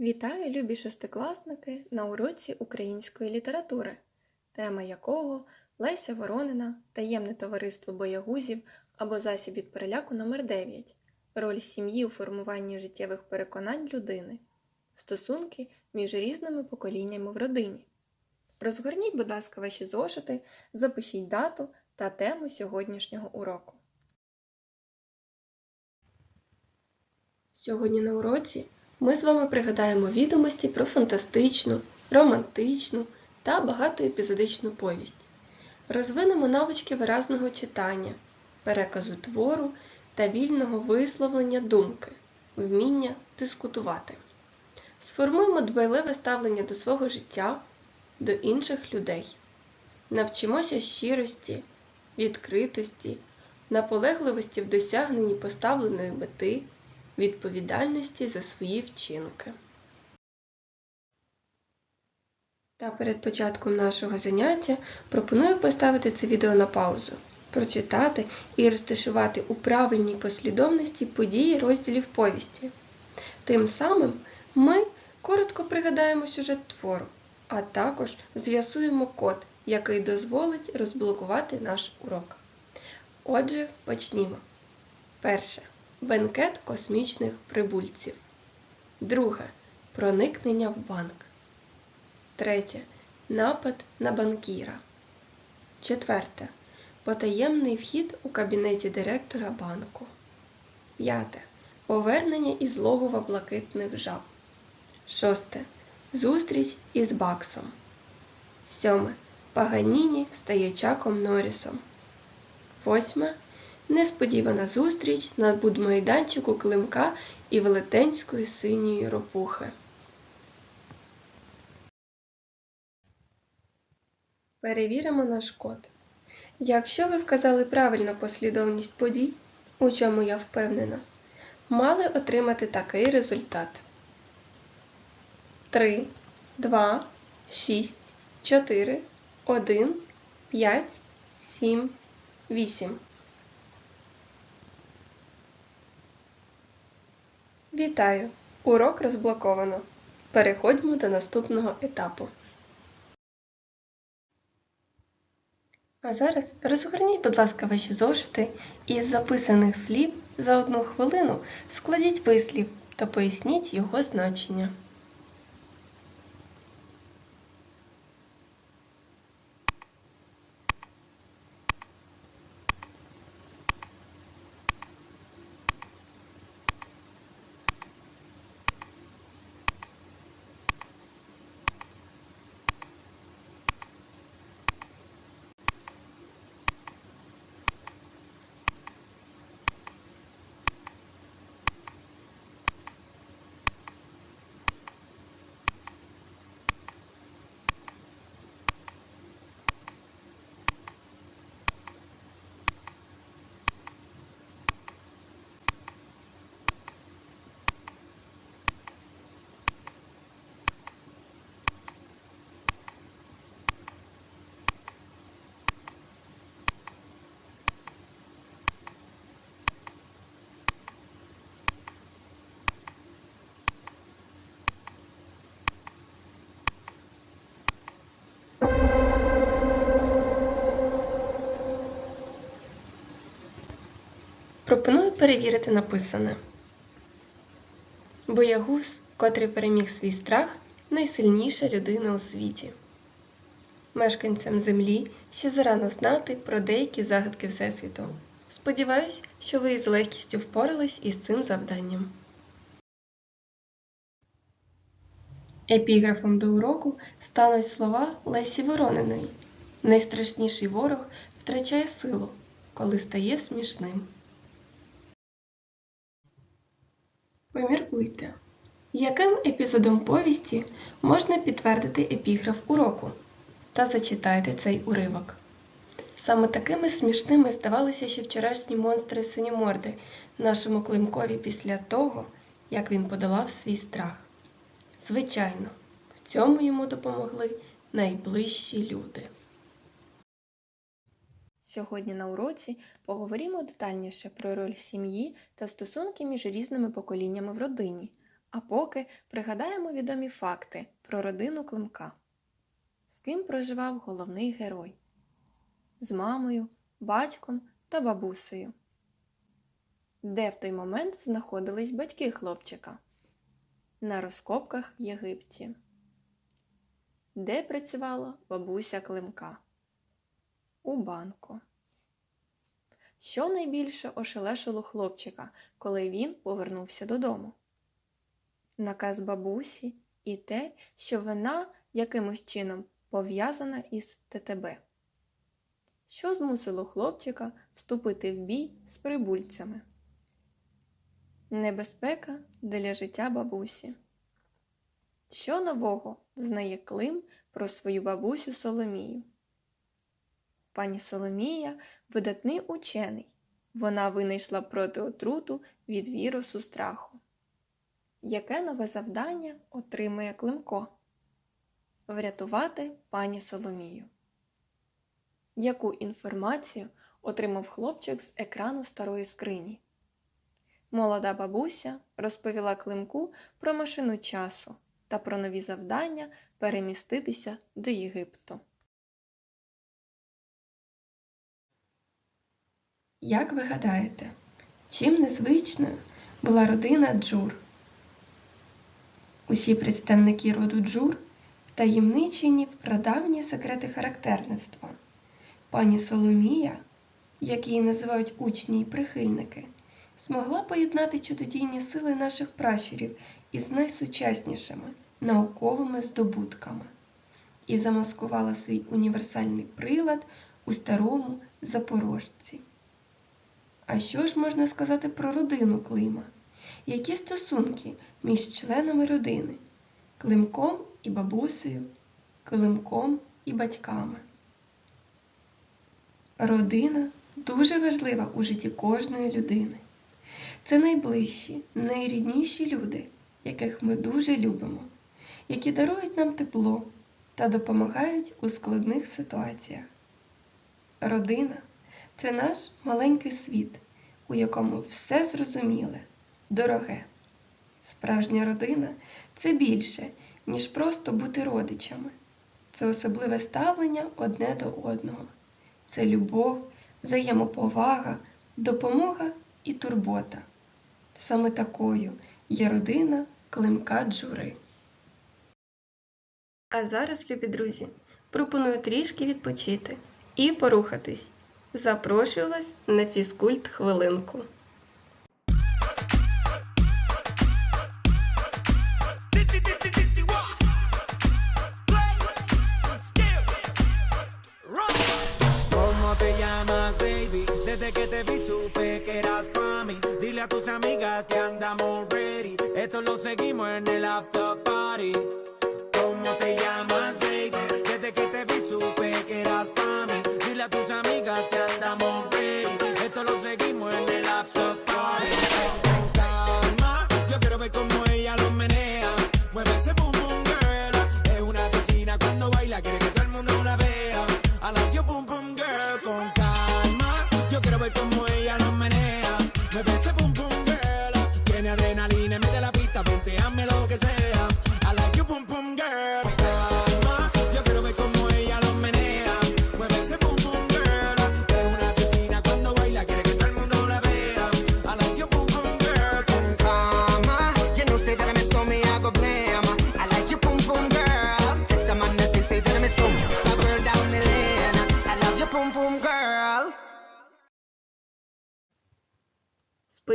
Вітаю, любі шестикласники, на уроці української літератури, тема якого Леся Воронина, таємне товариство боягузів або засіб від переляку номер 9 роль сім'ї у формуванні життєвих переконань людини, стосунки між різними поколіннями в родині. Розгорніть, будь ласка, ваші зошити, запишіть дату та тему сьогоднішнього уроку. Сьогодні на уроці ми з вами пригадаємо відомості про фантастичну, романтичну та багатоепізодичну повість. Розвинемо навички виразного читання, переказу твору та вільного висловлення думки, вміння дискутувати. Сформуємо дбайливе ставлення до свого життя, до інших людей. Навчимося щирості, відкритості, наполегливості в досягненні поставленої мети відповідальності за свої вчинки. Та перед початком нашого заняття пропоную поставити це відео на паузу, прочитати і розташувати у правильній послідовності події розділів повісті. Тим самим ми коротко пригадаємо сюжет твору, а також з'ясуємо код, який дозволить розблокувати наш урок. Отже, почнімо. Перше. Бенкет космічних прибульців. Друге. Проникнення в банк. Третє. Напад на банкіра. Четверте. Потаємний вхід у кабінеті директора банку. П'яте. Повернення із логова блакитних жаб. Шосте. Зустріч із Баксом. Сьоме. Паганіні стає Чаком Норрісом. Восьме. Несподівана зустріч на будмайданчику Климка і велетенської синьої ропухи. Перевіримо наш код. Якщо ви вказали правильно послідовність подій, у чому я впевнена, мали отримати такий результат. 3, 2, 6, 4, 1, 5, 7, 8. Вітаю! Урок розблоковано. Переходьмо до наступного етапу. А зараз розгорніть, будь ласка, ваші зошити і із записаних слів за одну хвилину складіть вислів та поясніть його значення. Пропоную перевірити написане. Боягуз, котрий переміг свій страх, найсильніша людина у світі. Мешканцям Землі ще зарано знати про деякі загадки Всесвіту. Сподіваюсь, що ви із легкістю впорались із цим завданням. Епіграфом до уроку стануть слова Лесі Ворониної. Найстрашніший ворог втрачає силу, коли стає смішним. Поміркуйте, яким епізодом повісті можна підтвердити епіграф уроку? Та зачитайте цей уривок. Саме такими смішними здавалися ще вчорашні монстри синьоморди нашому Климкові після того, як він подолав свій страх. Звичайно, в цьому йому допомогли найближчі люди. Сьогодні на уроці поговоримо детальніше про роль сім'ї та стосунки між різними поколіннями в родині, А поки пригадаємо відомі факти про родину Климка. З ким проживав головний герой? З мамою, батьком та бабусею. Де в той момент знаходились батьки хлопчика? На розкопках в Єгипті. Де працювала бабуся Климка? У банку. Що найбільше ошелешило хлопчика, коли він повернувся додому? Наказ бабусі і те, що вона якимось чином пов'язана із ТТБ. Що змусило хлопчика вступити в бій з прибульцями? Небезпека для життя бабусі. Що нового знає Клим про свою бабусю Соломію? Пані Соломія видатний учений. Вона винайшла протиотруту від вірусу страху. Яке нове завдання отримує Климко? Врятувати пані Соломію. Яку інформацію отримав хлопчик з екрану старої скрині? Молода бабуся розповіла Климку про машину часу та про нові завдання переміститися до Єгипту. Як ви гадаєте, чим незвичною була родина Джур? Усі представники роду Джур втаємничені в прадавні секрети характерництва. Пані Соломія, як її називають учні й прихильники, змогла поєднати чудодійні сили наших пращурів із найсучаснішими науковими здобутками і замаскувала свій універсальний прилад у старому запорожці. А що ж можна сказати про родину Клима? Які стосунки між членами родини Климком і бабусею, Климком і батьками? Родина дуже важлива у житті кожної людини. Це найближчі, найрідніші люди, яких ми дуже любимо, які дарують нам тепло та допомагають у складних ситуаціях. Родина це наш маленький світ, у якому все зрозуміле, дороге. Справжня родина це більше, ніж просто бути родичами. Це особливе ставлення одне до одного. Це любов, взаємоповага, допомога і турбота. Саме такою є родина Климка Джури. А зараз, любі друзі, пропоную трішки відпочити і порухатись. Запрошую вас на фізкульт хвилинку. ¿Cómo te llamas, baby? Desde que te vi supe que eras pa' mí. Dile a tus amigas que andamos ready. Esto lo seguimos en el after party. Que andamos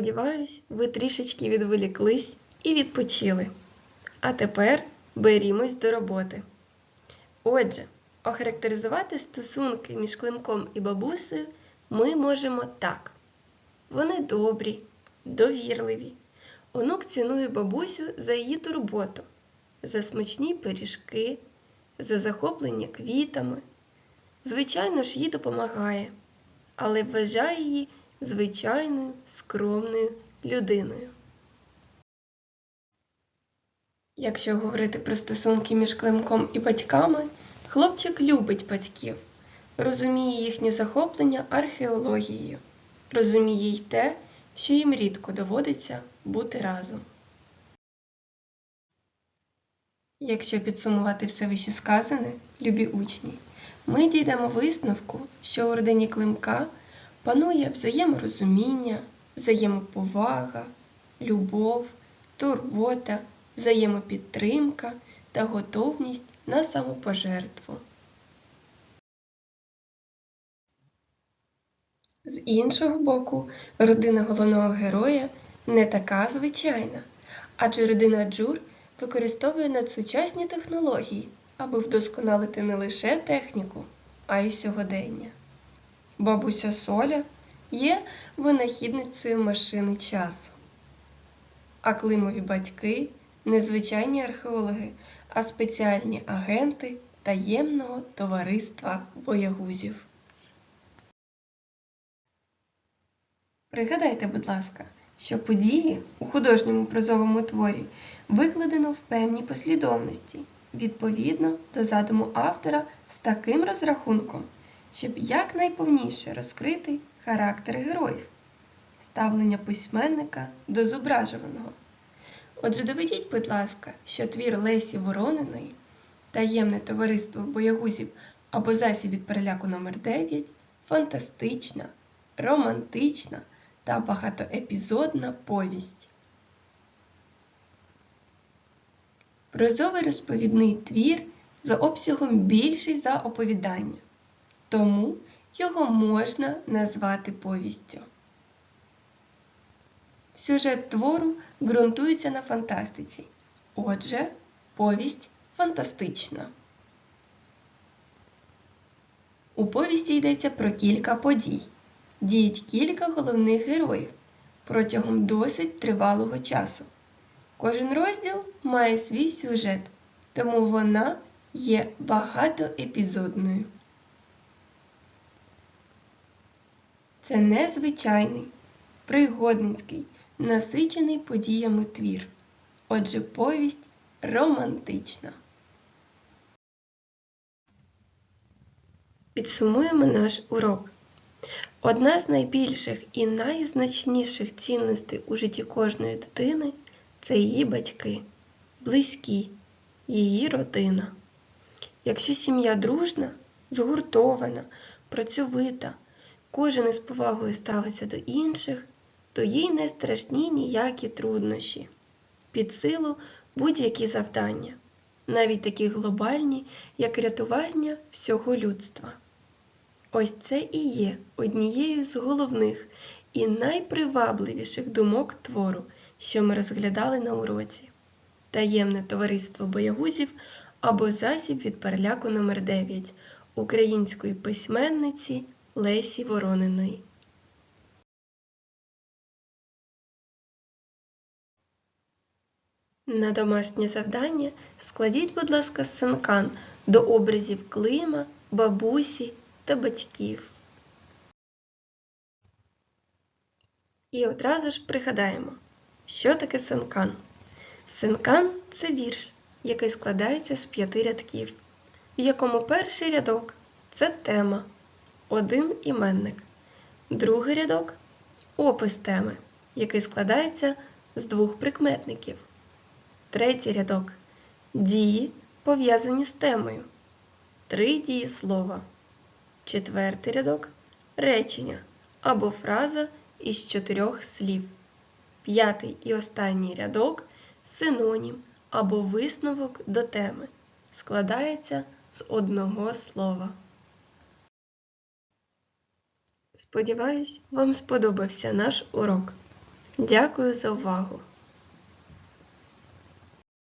Сподіваюсь, ви трішечки відволіклись і відпочили. А тепер берімось до роботи. Отже, охарактеризувати стосунки між Климком і бабусею ми можемо так. Вони добрі, довірливі. Онук цінує бабусю за її турботу, за смачні пиріжки, за захоплення квітами. Звичайно ж, їй допомагає, але вважає її звичайною скромною людиною. Якщо говорити про стосунки між Климком і батьками, хлопчик любить батьків, розуміє їхнє захоплення археологією, розуміє й те, що їм рідко доводиться бути разом. Якщо підсумувати все вищесказане, любі учні, ми дійдемо висновку, що у родині Климка панує взаєморозуміння, взаємоповага, любов, турбота, взаємопідтримка та готовність на самопожертву. З іншого боку, родина головного героя не така звичайна, адже родина Джур використовує надсучасні технології, аби вдосконалити не лише техніку, а й сьогодення. Бабуся Соля є винахідницею машини часу. А Климові батьки не звичайні археологи, а спеціальні агенти таємного товариства боягузів. Пригадайте, будь ласка, що події у художньому прозовому творі викладено в певній послідовності, відповідно до задуму автора з таким розрахунком, щоб якнайповніше розкрити характери героїв, ставлення письменника до зображуваного. Отже, доведіть, будь ласка, що твір Лесі Ворониної Таємне товариство боягузів або засіб від переляку номер 9 фантастична, романтична та багатоепізодна повість. Прозовий розповідний твір за обсягом більший за оповідання, тому його можна назвати повістю. Сюжет твору ґрунтується на фантастиці. Отже, повість фантастична. У повісті йдеться про кілька подій. Діють кілька головних героїв протягом досить тривалого часу. Кожен розділ має свій сюжет, тому вона є багатоепізодною. Це незвичайний, пригодницький, насичений подіями твір. Отже, повість романтична. Підсумуємо наш урок. Одна з найбільших і найзначніших цінностей у житті кожної дитини це її батьки, близькі, її родина. Якщо сім'я дружна, згуртована, працьовита, кожен із повагою ставиться до інших, то їй не страшні ніякі труднощі, під силу будь-які завдання, навіть такі глобальні, як рятування всього людства. Ось це і є однією з головних і найпривабливіших думок твору, що ми розглядали на уроці. Таємне товариство боягузів або засіб від переляку номер 9 української письменниці Лесі Ворониної. На домашнє завдання складіть, будь ласка, синкан до образів Клима, бабусі та батьків. І одразу ж пригадаємо, що таке синкан. Синкан це вірш, який складається з п'яти рядків, в якому перший рядок це тема, один іменник, другий рядок опис теми, який складається з двох прикметників. Третій рядок дії, пов'язані з темою, три дієслова. Четвертий рядок речення або фраза із чотирьох слів. П'ятий і останній рядок синонім або висновок до теми. Складається з одного слова. Сподіваюсь, вам сподобався наш урок. Дякую за увагу!